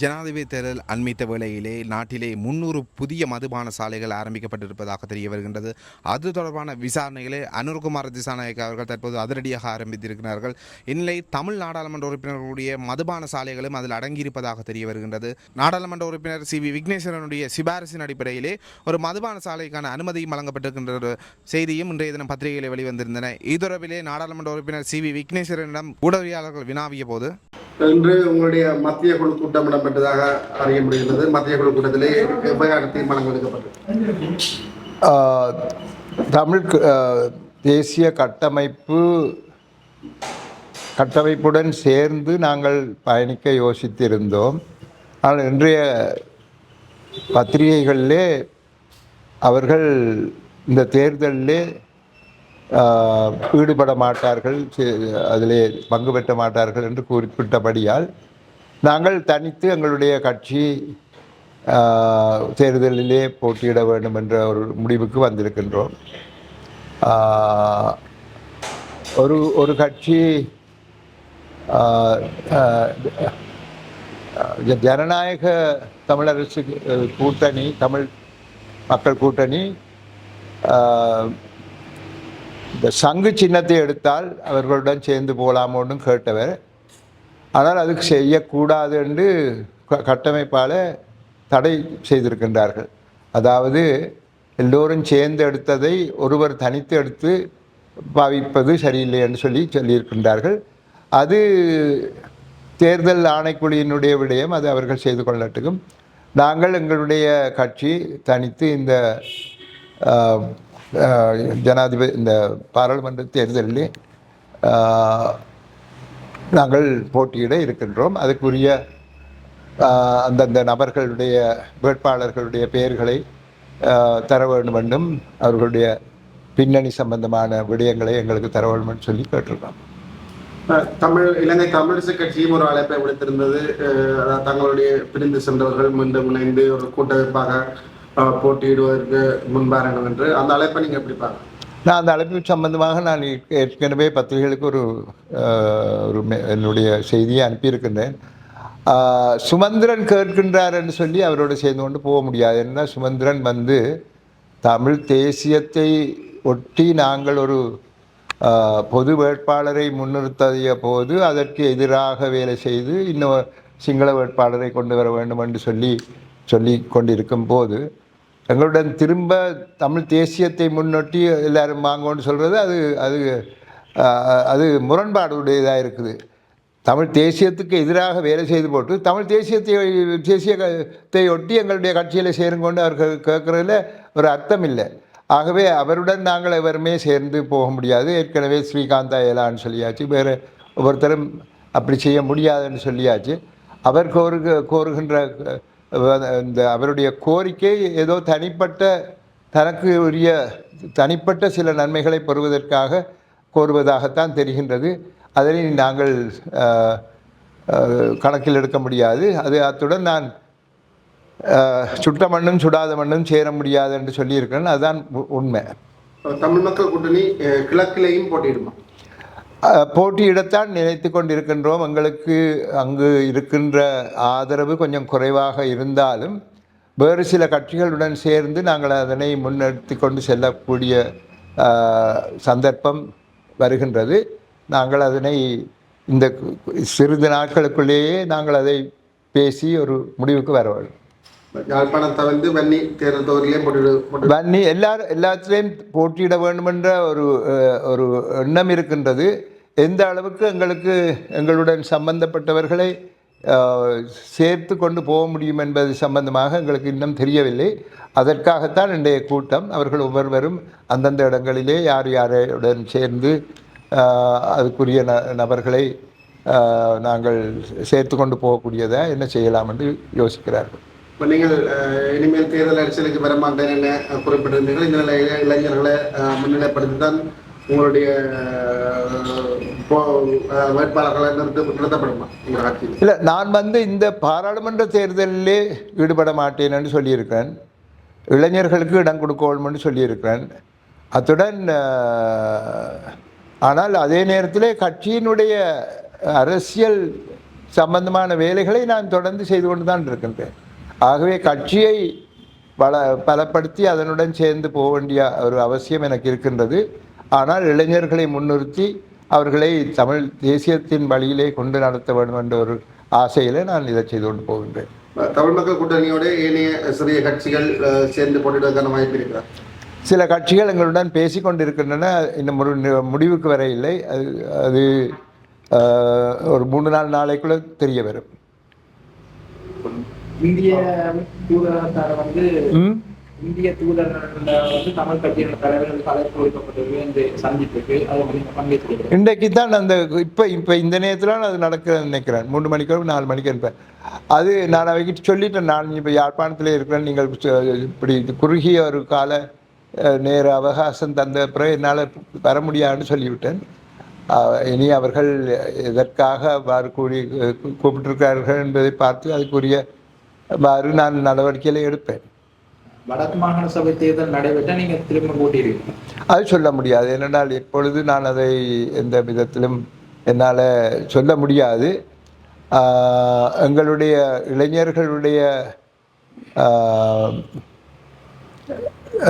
ஜனாதிபதி தேர்தல் அண்மித்த வேளையிலே நாட்டிலே முன்னூறு புதிய மதுபான சாலைகள் ஆரம்பிக்கப்பட்டிருப்பதாக தெரிய வருகின்றது. அது தொடர்பான விசாரணைகளை அனுர்குமார் திசாநாயக் அவர்கள் தற்போது அதிரடியாக ஆரம்பித்திருக்கிறார்கள். இந்நிலை தமிழ் நாடாளுமன்ற உறுப்பினர்களுடைய மதுபான சாலைகளும் அதில் அடங்கியிருப்பதாக தெரிய வருகின்றது. நாடாளுமன்ற உறுப்பினர் சி வி விக்னேஸ்வரனுடைய சிபாரிசின் அடிப்படையிலே ஒரு மதுபான சாலைக்கான அனுமதியும் வழங்கப்பட்டிருக்கின்ற ஒரு செய்தியும் இன்றைய தினம் பத்திரிகையில் வெளிவந்திருந்தன. இதுதொடர்பிலே நாடாளுமன்ற உறுப்பினர் சி வி விக்னேஸ்வரனிடம் ஊடகவியாளர்கள் வினாவிய போது இன்று உங்களுடைய மத்திய குழு கூட்டம் இடம்பெற்றதாக அறிய முடிகிறது மத்திய குழு கூட்டத்திலே எவ்வாறு தீர்மானம் எடுக்கப்பட்டது. தமிழ் தேசிய கட்டமைப்பு கட்டமைப்புடன் சேர்ந்து நாங்கள் பயணிக்க யோசித்திருந்தோம். ஆனால் இன்றைய பத்திரிகைகளிலே அவர்கள் இந்த தேர்தலிலே ஈடுபட மாட்டார்கள் அதிலே பங்கு பெற்ற மாட்டார்கள் என்று குறிப்பிட்டபடியால் நாங்கள் தனித்து எங்களுடைய கட்சி தேர்தலிலே போட்டியிட வேண்டும் என்ற ஒரு முடிவுக்கு வந்திருக்கின்றோம். ஒரு ஒரு கட்சி ஜனநாயக தமிழரசு கூட்டணி தமிழ் மக்கள் கூட்டணி இந்த சங்கு சின்னத்தை எடுத்தால் அவர்களுடன் சேர்ந்து போகலாமோன்னு கேட்டவர் ஆனால் அதுக்கு செய்யக்கூடாது என்று கட்டமைப்பால் தடை செய்திருக்கின்றார்கள். அதாவது எல்லோரும் சேர்ந்து எடுத்ததை ஒருவர் தனித்து எடுத்து பாவிப்பது சரியில்லை என்று சொல்லி சொல்லியிருக்கின்றார்கள். அது தேர்தல் ஆணைக்குழுவினுடைய விடயம் அது அவர்கள் செய்து கொள்ளட்டுக்கும். நாங்கள் எங்களுடைய கட்சி தனித்து இந்த ஜனாதிபதி இந்த பாராளுமன்ற தேர்தலில் நாங்கள் போட்டியிட இருக்கின்றோம். அதுக்குரிய அந்தந்த நபர்களுடைய வேட்பாளர்களுடைய பெயர்களை தர வேண்டும் என்றும் அவர்களுடைய பின்னணி சம்பந்தமான விடயங்களை எங்களுக்கு தர வேண்டும் என்று சொல்லி கேட்டிருக்கோம். தமிழ் இலங்கை தமிழிசை கட்சியும் ஒரு அழைப்பை விடுத்திருந்தது. தங்களுடைய பிரிந்து சென்றவர்கள் மீண்டும் இணைந்து ஒரு கூட்டமைப்பாக போட்டியிடுவதற்கு முன்பாரணம் என்று. அந்த அழைப்பை நீங்க எப்படி பார்க்க நான் அந்த அழைப்பு சம்பந்தமாக நான் ஏற்கனவே பத்திரிகைகளுக்கு ஒரு ஒரு என்னுடைய செய்தியை அனுப்பியிருக்கின்றேன். சுமந்திரன் கேட்கின்றார்ன்னு சொல்லி அவரோடு சேர்ந்து கொண்டு போக முடியாது. என்ன சுமந்திரன் வந்து தமிழ் தேசியத்தை ஒட்டி நாங்கள் ஒரு பொது வேட்பாளரை முன்னிறுத்திய போது அதற்கு எதிராக வேலை செய்து இன்னும் சிங்கள வேட்பாளரை கொண்டு வர வேண்டும் என்று சொல்லி சொல்லி கொண்டிருக்கும் போது எங்களுடன் திரும்ப தமிழ் தேசியத்தை முன்னொட்டி எல்லாரும் வாங்கன்னு சொல்கிறது அது அது அது முரண்பாடுடையதாக இருக்குது. தமிழ் தேசியத்துக்கு எதிராக வேலை செய்து போட்டு தமிழ் தேசியத்தை தேசியத்தை ஒட்டி எங்களுடைய கட்சியில் சேருங்கொண்டு அவர்கள் கேட்குறதுல ஒரு அர்த்தம் இல்லை. ஆகவே அவருடன் நாங்கள் எவருமே சேர்ந்து போக முடியாது. ஏற்கனவே ஸ்ரீகாந்தா ஏலான்னு சொல்லியாச்சு. வேறு ஒவ்வொருத்தரும் அப்படி செய்ய முடியாதுன்னு சொல்லியாச்சு. அவர் கோருக கோருகின்ற இந்த அவருடைய கோரிக்கை ஏதோ தனிப்பட்ட தனக்கு உரிய தனிப்பட்ட சில நன்மைகளை பெறுவதற்காக கோருவதாகத்தான் தெரிகின்றது. அதனை நாங்கள் கணக்கில் எடுக்க முடியாது. அது அத்துடன் நான் சுட்ட மண்ணும் சுடாத மண்ணும் சேர முடியாது என்று சொல்லியிருக்கிறேன். அதுதான் உ- உண்மை. தமிழ் மக்கள் கூட்டணி கிழக்கிலையும் போட்டியிடுமா? போட்டியிடத்தான் நினைத்து கொண்டிருக்கின்றோம். எங்களுக்கு அங்கு இருக்கின்ற ஆதரவு கொஞ்சம் குறைவாக இருந்தாலும் வேறு சில கட்சிகளுடன் சேர்ந்து நாங்கள் அதனை முன்னெடுத்து கொண்டு செல்லக்கூடிய சந்தர்ப்பம் வருகின்றது. நாங்கள் அதனை இந்த சிறிது நாட்களுக்குள்ளேயே நாங்கள் அதை பேசி ஒரு முடிவுக்கு வர வேண்டும். யாழ்ப்பாணத்தை வந்து வன்னி தேர்தல் தொகுதியிலே போட்டியிட வன்னி எல்லாரும் எல்லாத்திலையும் போட்டியிட வேண்டுமென்ற ஒரு ஒரு எண்ணம் இருக்கின்றது. எந்த அளவுக்கு எங்களுக்கு எங்களுடன் சம்பந்தப்பட்டவர்களை சேர்த்து கொண்டு போக முடியும் என்பது சம்பந்தமாக எங்களுக்கு இன்னும் தெரியவில்லை. அதற்காகத்தான் இன்றைய கூட்டம். அவர்கள் ஒவ்வொருவரும் அந்தந்த இடங்களிலே யார் யாருடன் சேர்ந்து அதுக்குரிய ந நபர்களை நாங்கள் சேர்த்து கொண்டு போகக்கூடியதை என்ன செய்யலாம் என்று யோசிக்கிறார்கள். இப்போ நீங்கள் இனிமேல் தேர்தல் அரசியலுக்கு வர மாட்டேன் என குறிப்பிட்டிருந்தீர்கள். இந்த நிலையில இளைஞர்களை முன்னிலைப்படுத்தி தான் உங்களுடைய வேட்பாளர்களை நிறுத்த நிறுத்தப்படுமா உங்கள் இல்லை நான் வந்து இந்த பாராளுமன்ற தேர்தலிலே ஈடுபட மாட்டேன்னு சொல்லியிருக்கிறேன். இளைஞர்களுக்கு இடம் கொடுக்கணும்னு சொல்லியிருக்கிறேன். அத்துடன் ஆனால் அதே நேரத்தில் கட்சியினுடைய அரசியல் சம்பந்தமான வேலைகளை நான் தொடர்ந்து செய்து கொண்டு தான் இருக்கின்றேன். ஆகவே கட்சியை பல பலப்படுத்தி அதனுடன் சேர்ந்து போக வேண்டிய ஒரு அவசியம் எனக்கு இருக்கின்றது. ஆனால் இளைஞர்களை முன்னிறுத்தி அவர்களை தமிழ் தேசியத்தின் வழியிலே கொண்டு நடத்த வேண்டும் என்ற ஒரு ஆசையிலே நான் இதை செய்து கொண்டு போகின்றேன். தமிழ் மக்கள் கூட்டணியோட ஏனைய சிறிய கட்சிகள் சேர்ந்து போட்டியிடுவதற்கான வாய்ப்பு இருக்கிறா சில கட்சிகள் எங்களுடன் பேசி கொண்டிருக்கின்றன இன்னும் ஒரு முடிவுக்கு வர இல்லை. அது அது ஒரு மூணு நாலு நாளைக்குள்ள தெரிய வரும். இந்திய தூதரகத்தார வந்து இந்திய தூதரகத்துல வந்து தமிழ் கட்சியோட தலைவர்களுக்கு அழைப்பு கொடுக்கப்பட்டிருக்கு இந்த சந்திப்புக்கு அதை பங்கேற்கிறீங்க இன்றைக்கு தான் அந்த இப்போ இப்போ இந்த நேரத்தில் அது நடக்கிறேன்னு நினைக்கிறேன். மூணு மணிக்கோ நாலு மணிக்கு இருப்பேன் அது நான் அவைகிட்ட சொல்லிட்டேன். நான் இப்போ யாழ்ப்பாணத்தில் இருக்கிறேன். நீங்கள் இப்படி குறுகிய ஒரு கால நேர அவகாசம் தந்த பிறகு என்னால் வர முடியாதுன்னு சொல்லிவிட்டேன். இனி அவர்கள் எதற்காக கூறி கூப்பிட்டிருக்கிறார்கள் என்பதை பார்த்து அதுக்குரிய அவ்வாறு நான் நடவடிக்கைகளை எடுப்பேன். வடக்கு மாகாண சபை தேர்தல் நடைபெற்றா நீங்க திரும்ப போட்டியிருக்கீங்க அது சொல்ல முடியாது. ஏனென்றால் இப்பொழுது நான் அதை எந்த விதத்திலும் என்னால் சொல்ல முடியாது. எங்களுடைய இளைஞர்களுடைய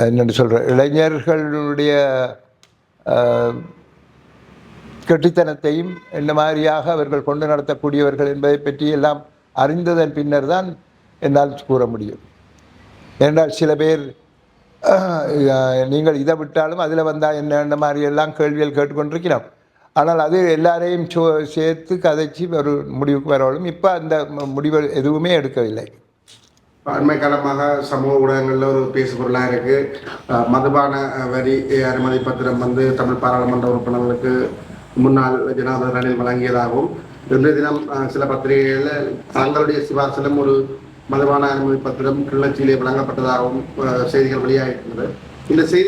என்னென்னு சொல்கிற இளைஞர்களுடைய கெட்டித்தனத்தையும் என்ன மாதிரியாக அவர்கள் கொண்டு நடத்தக்கூடியவர்கள் என்பதை பற்றி எல்லாம் அறிந்ததன் பின்னர் தான் என்னால் கூற முடியும். ஏனென்றால் சில பேர் நீங்கள் இதை விட்டாலும் அதில் வந்தால் என்ன என்ன மாதிரி எல்லாம் கேள்விகள் கேட்டுக்கொண்டிருக்கிறோம். ஆனால் அது எல்லாரையும் சோ சேர்த்து கதைச்சி ஒரு முடிவுக்கு வரவளும் இப்போ அந்த முடிவு எதுவுமே எடுக்கவில்லை. அண்மை காலமாக சமூக ஊடகங்களில் ஒரு பேசு பொருளாக இருக்கு மதுபான வரி அனுமதி பத்திரம் வந்து தமிழ் பாராளுமன்ற உறுப்பினர்களுக்கு முன்னாள் ஜனாதிபதி ரணில் வழங்கியதாகவும் இன்றைய தினம் சில பத்திரிகைகளில் தங்களுடைய சிபார்சிலும் ஒரு மதுபான அனுமதி பத்திரம் கிளர்ச்சியிலே வழங்கப்பட்டதாகவும் செய்திகள் வெளியாகிருக்கிறது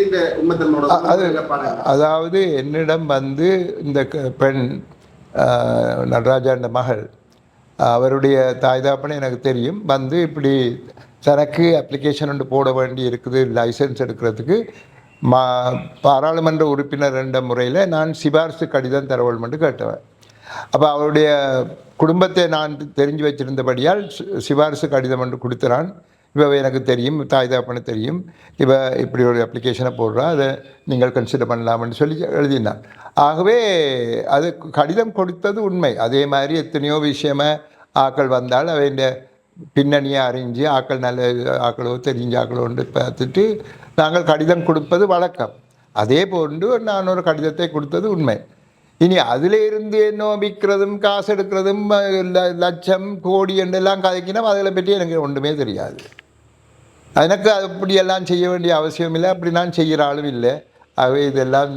இந்த உண்மைத்தன்மையோட நிலைப்பாடு அதாவது என்னிடம் வந்து இந்த பெண் நடராஜா என்ற மகள் அவருடைய தாய் தாப்பனை எனக்கு தெரியும் வந்து இப்படி தனக்கு அப்ளிகேஷன் ஒன்று போட வேண்டி இருக்குது லைசன்ஸ் எடுக்கிறதுக்கு மா பாராளுமன்ற உறுப்பினர் என்ற முறையில் நான் சிபாரிசு கடிதம் தர வேண்டுமென்று கேட்டவன். அப்போ அவருடைய குடும்பத்தை நான் தெரிஞ்சு வச்சிருந்தபடியால் சி- சிபாரிசு கடிதம் ஒன்று கொடுத்துறான். இவ எனக்கு தெரியும் தாய் தாப்பனு தெரியும். இவ இப்படி ஒரு அப்ளிகேஷனை போடுறா அதை நீங்கள் கன்சிடர் பண்ணலாம்னு சொல்லி எழுதினான். ஆகவே அது கடிதம் கொடுத்தது உண்மை. அதே மாதிரி எத்தனையோ விஷயமா ஆக்கள் வந்தால் அவைண்ட பின்னணியை அறிஞ்சு ஆக்கள் நல்ல ஆக்களோ தெரிஞ்ச ஆக்களோன்னு பார்த்துட்டு நாங்கள் கடிதம் கொடுப்பது வழக்கம். அதே போன்று நான் ஒரு கடிதத்தை கொடுத்தது உண்மை. இனி அதில் இருந்து என்ன விற்கிறதும் காசு எடுக்கிறதும் லட்சம் கோடி என்றெல்லாம் கதைக்கினா அதில் பற்றி எனக்கு ஒன்றுமே தெரியாது எனக்கு அப்படியெல்லாம் செய்ய வேண்டிய அவசியம் இல்லை அப்படி நான் செய்கிற ஆளும் இல்லை ஆகவே இதெல்லாம்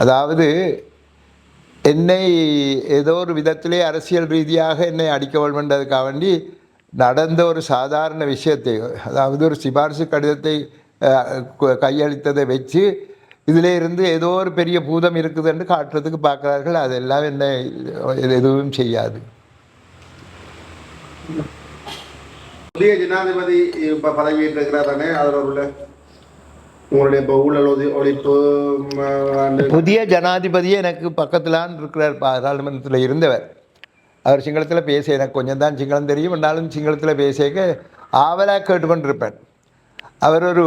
அதாவது என்னை ஏதோ ஒரு விதத்திலே அரசியல் ரீதியாக என்னை அடிக்க வேண்டதுக்காக வேண்டி நடந்த ஒரு சாதாரண விஷயத்தை அதாவது ஒரு சிபாரிசு கடிதத்தை கையளித்ததை வச்சு இதிலே இருந்து ஏதோ ஒரு பெரிய பூதம் இருக்குது என்று காட்டுறதுக்கு பார்க்குறார்கள். அதெல்லாம் என்னை எதுவும் செய்யாது. புதிய ஜனாதிபதி இப்ப பதவியேற்றிருக்கிறார் தானே அதில் உள்ள உங்களுடைய இப்போ ஊழல் ஒதி- ஒழிப்பு புதிய ஜனாதிபதியே எனக்கு பக்கத்திலான் இருக்கிறார் பாராளுமன்றத்தில் இருந்தவர். அவர் சிங்களத்தில் பேச எனக்கு கொஞ்சம் தான் சிங்களம் தெரியும் என்றாலும் சிங்களத்தில் பேசிக்க ஆவலாக கேட்டுக்கொண்டிருப்பேன். அவர் ஒரு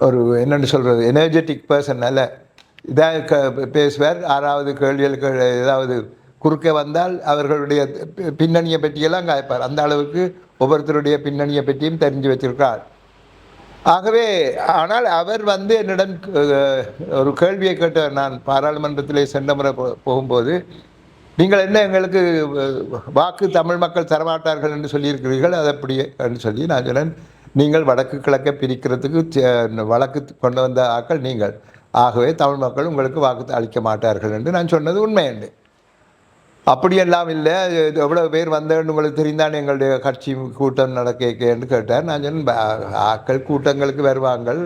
ஒரு என்னென்னு சொல்கிறது எனர்ஜெட்டிக் பர்சன் அல்ல. இதாக க பேசுவார். ஆறாவது கேள்விகளுக்கு ஏதாவது குறுக்க வந்தால் அவர்களுடைய பின்னணியை பற்றியெல்லாம் காய்ப்பார். அந்த அளவுக்கு ஒவ்வொருத்தருடைய பின்னணியை பற்றியும் தெரிஞ்சு வச்சிருக்கிறார். ஆகவே ஆனால் அவர் வந்து என்னிடம் ஒரு கேள்வியை கேட்டார். நான் பாராளுமன்றத்திலே சென்ற முறை போ- போகும்போது நீங்கள் என்ன எங்களுக்கு வாக்கு தமிழ் மக்கள் தரமாட்டார்கள் என்று சொல்லியிருக்கிறீர்கள்? அது அப்படியே என்று சொல்லி நான் சொன்னேன். நீங்கள் வடக்கு கிழக்கை பிரிக்கிறதுக்கு வழக்கு கொண்டு வந்த ஆக்கள் நீங்கள். ஆகவே தமிழ் மக்கள் உங்களுக்கு வாக்கு அளிக்க மாட்டார்கள் என்று நான் சொன்னது உண்மை உண்டு அப்படியெல்லாம் இல்லை. எவ்வளோ பேர் வந்தேன்னு உங்களுக்கு தெரிந்தான் எங்களுடைய கட்சி கூட்டம் நடக்கேன்னு கேட்டார். நான் சொன்னேன் ஆக்கள் கூட்டங்களுக்கு வருவாங்கள்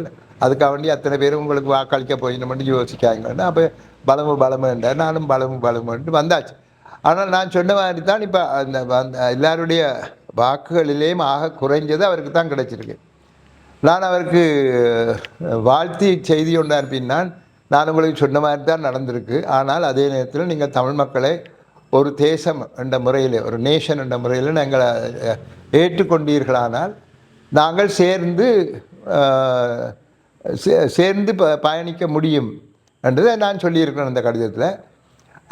அதுக்காக வேண்டி அத்தனை பேரும் உங்களுக்கு வாக்களிக்க போயிடணும்னு யோசிக்காங்கன்னு அப்போ பலமு பலமுன்றார் நானும் பலமு பலமுன்ட்டு வந்தாச்சு. ஆனால் நான் சொன்ன மாதிரி தான் இப்போ அந்த அந்த எல்லாருடைய வாக்குகளிலேயும் ஆக குறைஞ்சது அவருக்கு தான் கிடைச்சிருக்கு. நான் அவருக்கு வாழ்த்தி செய்தி ஒன்று அனுப்பினான். நான் உங்களுக்கு சொன்ன மாதிரி தான் நடந்திருக்கு. ஆனால் அதே நேரத்தில் நீங்கள் தமிழ் மக்களை ஒரு தேசம் என்ற முறையில் ஒரு நேஷன் என்ற முறையில் நாங்கள் ஏற்றுக்கொண்டீர்களானால் நாங்கள் சேர்ந்து சே- சேர்ந்து ப பயணிக்க முடியும் என்றதை நான் சொல்லியிருக்கிறேன் அந்த கடிதத்தில்.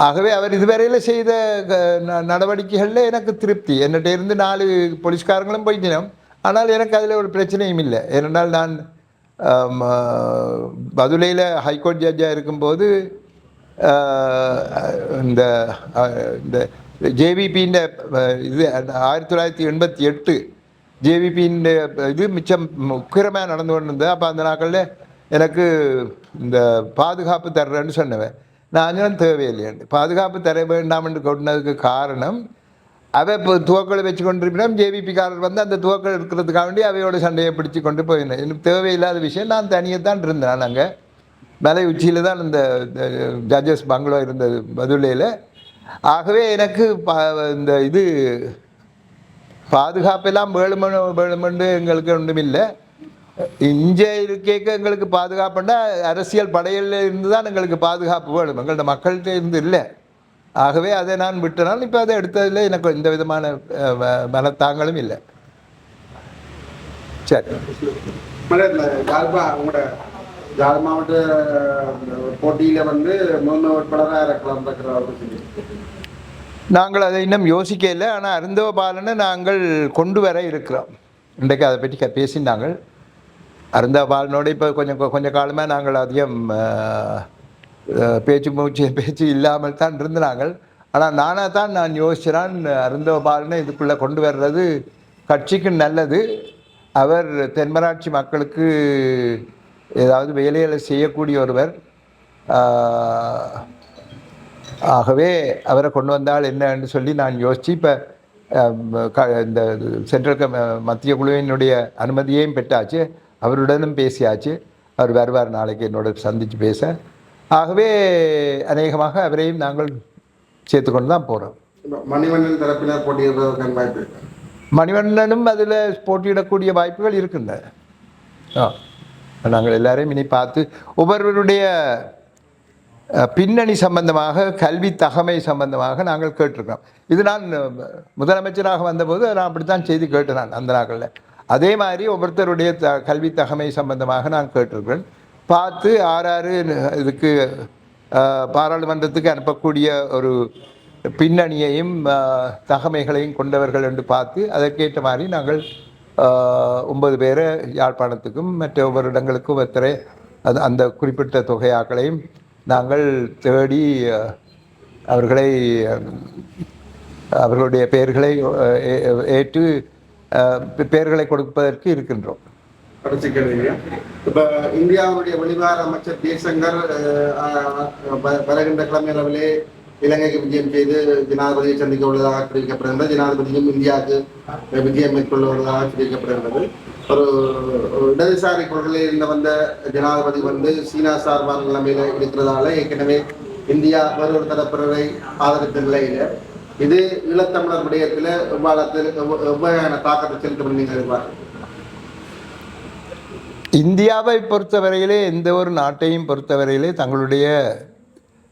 ஆகவே அவர் இதுவரையில் செய்த க- நடவடிக்கைகளில் எனக்கு திருப்தி. என்னகிட்ட இருந்து நாலு போலீஸ்காரங்களும் போயிட்டினோம். ஆனால் எனக்கு அதில் ஒரு பிரச்சனையும் இல்லை. ஏனென்றால் நான் பதுலையில் ஹைகோர்ட் ஜட்ஜாக இருக்கும்போது இந்த இந்த ஜேவிபியின் இது ஆயிரத்தி தொள்ளாயிரத்தி எண்பத்தி எட்டு ஜேவிபியின் இது மிச்சம் உக்கிரமாக நடந்து கொண்டு இருந்தது அப்போ அந்த நாட்களில் எனக்கு இந்த பாதுகாப்பு தர்றேன்னு சொன்னவன். நான் சொன்னேன் தேவையில்லையாண்டு பாதுகாப்பு தர வேண்டாம் என்று கொண்டதுக்கு காரணம் அவை இப்போ துவக்களை வச்சு கொண்டிருப்பினோம் ஜேவிபிக்காரர் வந்து அந்த துவக்கள் இருக்கிறதுக்காக வேண்டி அவையோட சண்டையை பிடிச்சி கொண்டு போயிருந்தேன் எனக்கு தேவையில்லாத விஷயம் நான் தனியாக தான் இருந்தேன் நான் அங்கே மலை உச்சியில் தான் இந்த ஜட்ஜஸ் பங்களோ இருந்தது பதுளையில் ஆகவே எனக்கு பா இந்த இது பாதுகாப்பெல்லாம் வேணுமனு வேணுமென்று எங்களுக்கு ஒன்றுமில்லை இங்கே இருக்கேக்க எங்களுக்கு பாதுகாப்புண்டா அரசியல் படையில் இருந்து தான் எங்களுக்கு பாதுகாப்பு வேணும். எங்களோட மக்கள்கிட்ட இருந்து இல்லை. ஆகவே அதை நான் விட்டனால் இப்போ அதை எடுத்ததில் எனக்கு எந்த விதமான மனத்தாங்களும் இல்லை. சரி. உங்களோட யாழ் மாவட்ட போட்டியில் வந்து முதன்மை வேட்பாளராக இருக்கலாம் நாங்கள் அதை இன்னும் யோசிக்கல ஆனால் அருந்தவ பாலனை நாங்கள் கொண்டு வர இருக்கிறோம். இன்றைக்கு அதை பற்றி பேசினாங்கள் அருந்தவ பாலனோட இப்போ கொஞ்சம் கொஞ்சம் கொஞ்ச காலமாக நாங்கள் அதிகம் பேச்சு மூச்சு பேச்சு இல்லாமல் தான் இருந்தாங்கள் ஆனால் நானாக தான் நான் யோசிச்சிறான் அருந்தபாலனை இதுக்குள்ளே கொண்டு வர்றது கட்சிக்கு நல்லது. அவர் தென்மராட்சி மக்களுக்கு ஏதாவது வேலைகளை செய்யக்கூடிய ஒருவர். ஆகவே அவரை கொண்டு வந்தால் என்னன்னு சொல்லி நான் யோசித்து இப்போ இந்த சென்ட்ரல் க மத்திய குழுவினுடைய அனுமதியையும் பெற்றாச்சு. அவருடனும் பேசியாச்சு. அவர் வருவார் நாளைக்கு என்னோட சந்தித்து பேச. ஆகவே அநேகமாக அவரையும் நாங்கள் சேர்த்துக்கொண்டு தான் போகிறோம் மணிவண்ணன் தரப்பினர் போட்டியிடுறதுக்கான வாய்ப்பு மணிவண்ணனும் அதில் போட்டியிடக்கூடிய வாய்ப்புகள் இருக்கின்றன ஆ நாங்கள் எல்லாரையும் இனி பார்த்து ஒவ்வொருவருடைய பின்னணி சம்பந்தமாக கல்வி தகமை சம்பந்தமாக நாங்கள் கேட்டிருக்கோம் இது நான் முதலமைச்சராக வந்தபோது நான் அப்படித்தான் செய்தி கேட்டேன் நான் அந்த நாட்களில் அதே மாதிரி ஒவ்வொருத்தருடைய த கல்வி தகமை சம்பந்தமாக நான் கேட்டிருக்கிறேன். பார்த்து ஆறாறு இதுக்கு பாராளுமன்றத்துக்கு அனுப்பக்கூடிய ஒரு பின்னணியையும் தகமைகளையும் கொண்டவர்கள் என்று பார்த்து அதற்கேற்ற மாதிரி நாங்கள் ஒன்பது பேரை யாழ்ப்பாணத்துக்கும் மற்ற ஒவ்வொரு இடங்களுக்கும் ஒருத்தரை அது அந்த குறிப்பிட்ட தொகையாக்களையும் நாங்கள் தேடி அவர்களை அவர்களுடைய பெயர்களை ஏ- ஏற்று பெயர்களை கொடுப்பதற்கு இருக்கின்றோம். இப்ப இந்தியாவுடைய வெளிவார அமைச்சர் ஜெய்சங்கர் வருகின்ற கிழமை அளவிலே இலங்கைக்கு விஜயம் செய்து ஜனாதிபதியை சந்திக்க உள்ளதாக தெரிவிக்கப்படுகின்றது. ஜனாதிபதியும் இந்தியாவுக்கு விஜயம் மேற்கொள்ள உள்ளதாக தெரிவிக்கப்படுகின்றது. ஒரு ஒரு இடதுசாரி கொள்கையில் இருந்து வந்த ஜனாதிபதி வந்து சீனா சார்பான நிலைமையில இருக்கிறதால ஏற்கனவே இந்தியா வேறொரு தரப்பினரை ஆதரித்த நிலையில இது ஈழத்தமிழர் விடயத்தில் எவ்வாறு தாக்கத்தை செலுத்தும் நீங்கள் எதிர்பார்க்கிறீங்க இந்தியாவை பொறுத்தவரையிலே எந்த ஒரு நாட்டையும் பொறுத்தவரையிலே தங்களுடைய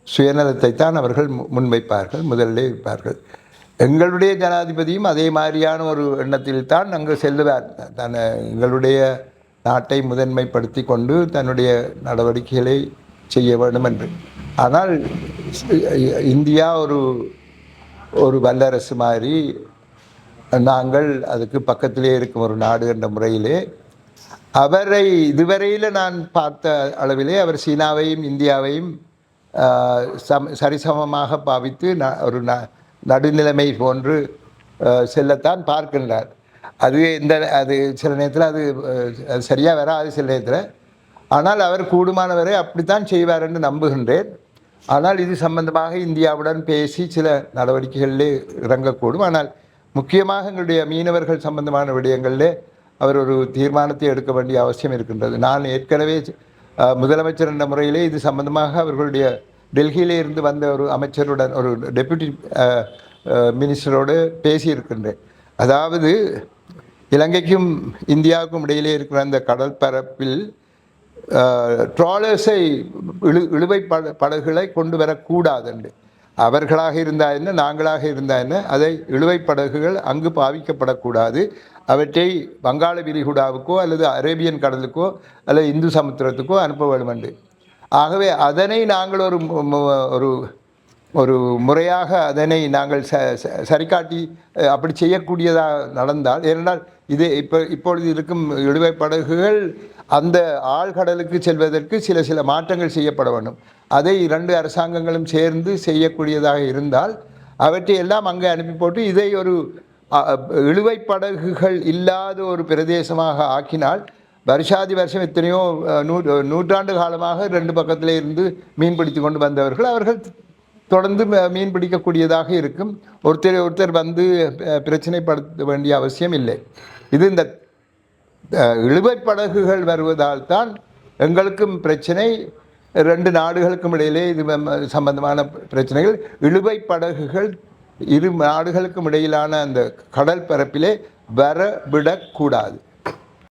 சுயநலத்தை தான் அவர்கள் முன்வைப்பார்கள் முதலிலே வைப்பார்கள் எங்களுடைய ஜனாதிபதியும் அதே மாதிரியான ஒரு எண்ணத்தில் தான் அங்கு செல்லுவார். தன் எங்களுடைய நாட்டை முதன்மைப்படுத்தி கொண்டு தன்னுடைய நடவடிக்கைகளை செய்ய வேண்டும் என்று ஆனால் இந்தியா ஒரு ஒரு வல்லரசு மாதிரி. நாங்கள் அதுக்கு பக்கத்திலே இருக்கும் ஒரு நாடு என்ற முறையிலே. அவரை இதுவரையில் நான் பார்த்த அளவிலே அவர் சீனாவையும் இந்தியாவையும் சம் சரிசமமாக பாவித்து ந ஒரு ந நடுநிலைமை போன்று செல்லத்தான் பார்க்கின்றார். அது இந்த அது சில நேரத்தில் அது அது சரியாக வராது சில நேரத்தில். ஆனால் அவர் கூடுமானவரை அப்படித்தான் செய்வார் என்று நம்புகின்றேன். ஆனால் இது சம்பந்தமாக இந்தியாவுடன் பேசி சில நடவடிக்கைகளிலே இறங்கக்கூடும். ஆனால் முக்கியமாக எங்களுடைய மீனவர்கள் சம்பந்தமான விடயங்களிலே அவர் ஒரு தீர்மானத்தை எடுக்க வேண்டிய அவசியம் இருக்கின்றது. நான் ஏற்கனவே முதலமைச்சர் என்ற முறையிலே இது சம்பந்தமாக அவர்களுடைய டெல்லியிலே இருந்து வந்த ஒரு அமைச்சருடன் ஒரு டெப்யூட்டி மினிஸ்டரோடு பேசியிருக்கின்றேன். அதாவது இலங்கைக்கும் இந்தியாவுக்கும் இடையிலே இருக்கிற அந்த கடல் பரப்பில் ட்ராலர்ஸை இழு இழுவை பட படகுகளை கொண்டு வரக்கூடாது என்று அவர்களாக இருந்தால் என்ன நாங்களாக இருந்தால் என்ன அதை இழுவை படகுகள் அங்கு பாவிக்கப்படக்கூடாது. அவற்றை வங்காள விரிகுடாவுக்கோ அல்லது அரேபியன் கடலுக்கோ அல்லது இந்து சமுத்திரத்துக்கோ அனுப்ப வேண்டும் என்று ஆகவே அதனை நாங்கள் ஒரு ஒரு ஒரு முறையாக அதனை நாங்கள் ச ச- சரிகாட்டி அப்படி செய்யக்கூடியதாக நடந்தால் ஏனென்றால் இது இப்போ இப்பொழுது இருக்கும் இழுவை படகுகள் அந்த ஆழ்கடலுக்கு செல்வதற்கு சில சில மாற்றங்கள் செய்யப்பட வேண்டும். அதை இரண்டு அரசாங்கங்களும் சேர்ந்து செய்யக்கூடியதாக இருந்தால் அவற்றை எல்லாம் அங்கே அனுப்பி போட்டு இதை ஒரு இழுவை படகுகள் இல்லாத ஒரு பிரதேசமாக ஆக்கினால் வருஷாதி வருஷம் எத்தனையோ நூ நூற்றாண்டு காலமாக ரெண்டு பக்கத்தில் இருந்து மீன் பிடித்து கொண்டு வந்தவர்கள் அவர்கள் தொடர்ந்து ம- மீன் பிடிக்கக்கூடியதாக இருக்கும். ஒருத்தர் ஒருத்தர் வந்து பிரச்சனைப்படுத்த வேண்டிய அவசியம் இல்லை. இது இந்த இழுவை படகுகள் வருவதால் தான் எங்களுக்கும் பிரச்சனை. ரெண்டு நாடுகளுக்கும் இடையிலே இது சம்பந்தமான பிரச்சனைகள். இழுவைப் படகுகள் இரு நாடுகளுக்கும் இடையிலான அந்த கடல் பரப்பிலே வர விடக்கூடாது.